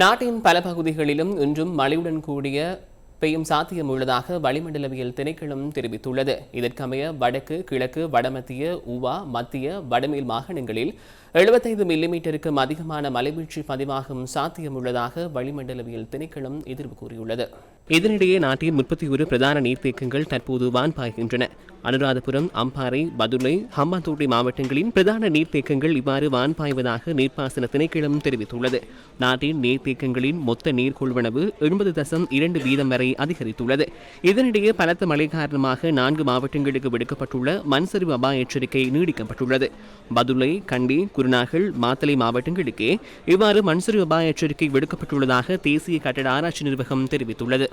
நாட்டின் பல பகுதிகளிலும் இன்றும் மழையுடன் கூடிய பெய்யும் சாத்தியம் உள்ளதாக வளிமண்டலவியல் திணைக்களம் தெரிவித்துள்ளது. இதற்கமைய வடக்கு கிழக்கு வடமத்திய உவா மத்திய வடமேல் மாகாணங்களில் எழுபத்தைந்து மில்லிமீட்டருக்கும் அதிகமான மழைவீழ்ச்சி பதிவாகும் சாத்தியம் உள்ளதாக வளிமண்டலவியல் திணைக்களம் எதிர்வு கூறியுள்ளது. இதனிடையே நாட்டின் முப்பத்தி ஒரு பிரதான நீர்த்தேக்கங்கள் தற்போது வான் பாய்கின்றன அனுராதபுரம் அம்பாறை பதுளை ஹம்பாந்தோட்டை மாவட்டங்களின் பிரதான நீர்த்தேக்கங்கள் இவ்வாறு வான் பாய்வதாக நீர்ப்பாசன திணைக்களம் தெரிவித்துள்ளது. நாட்டின் நீர்த்தேக்கங்களின் மொத்த நீர் கொள்வனவு எண்பது தசம் இரண்டு வீதம் வரை அதிகரித்துள்ளது. இதனிடையே பலத்த மழை காரணமாக நான்கு மாவட்டங்களுக்கு விடுக்கப்பட்டுள்ள மண்சரிவு அபாய எச்சரிக்கை நீடிக்கப்பட்டுள்ளது. பதுளை கண்டி குருநாகல் மாத்தளை மாவட்டங்களுக்கே இவ்வாறு மண்சரிவு அபாய எச்சரிக்கை விடுக்கப்பட்டுள்ளதாக தேசிய கட்டட ஆராய்ச்சி நிர்வாகம் தெரிவித்துள்ளது.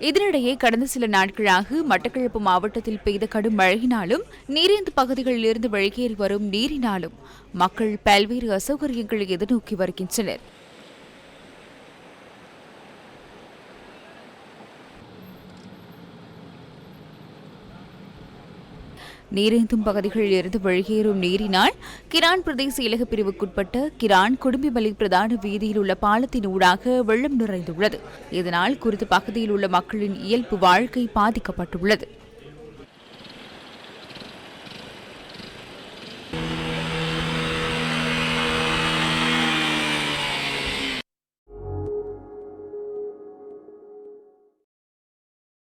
இதனிடையே கடந்த சில நாட்களாக மட்டக்களப்பு மாவட்டத்தில் பெய்த கடும் மழையினாலும் நீரேந்து பகுதிகளில் இருந்து வெளியேறி வரும் நீரினாலும் மக்கள் பல்வேறு அசௌகரியங்களை எதிர்நோக்கி வருகின்றனர். நீரேந்தும் பகுதிகளில் இருந்து வெளியேறும் நீரினால் கிரான் பிரதேச இலக பிரிவுக்குட்பட்ட கிரான் குடும்பிமலை பிரதான வீதியில் உள்ள பாலத்தின் ஊடாக வெள்ளம் நிறைந்துள்ளது. இதனால் குறித்த பகுதியில் உள்ள மக்களின் இயல்பு வாழ்க்கை பாதிக்கப்பட்டுள்ளது.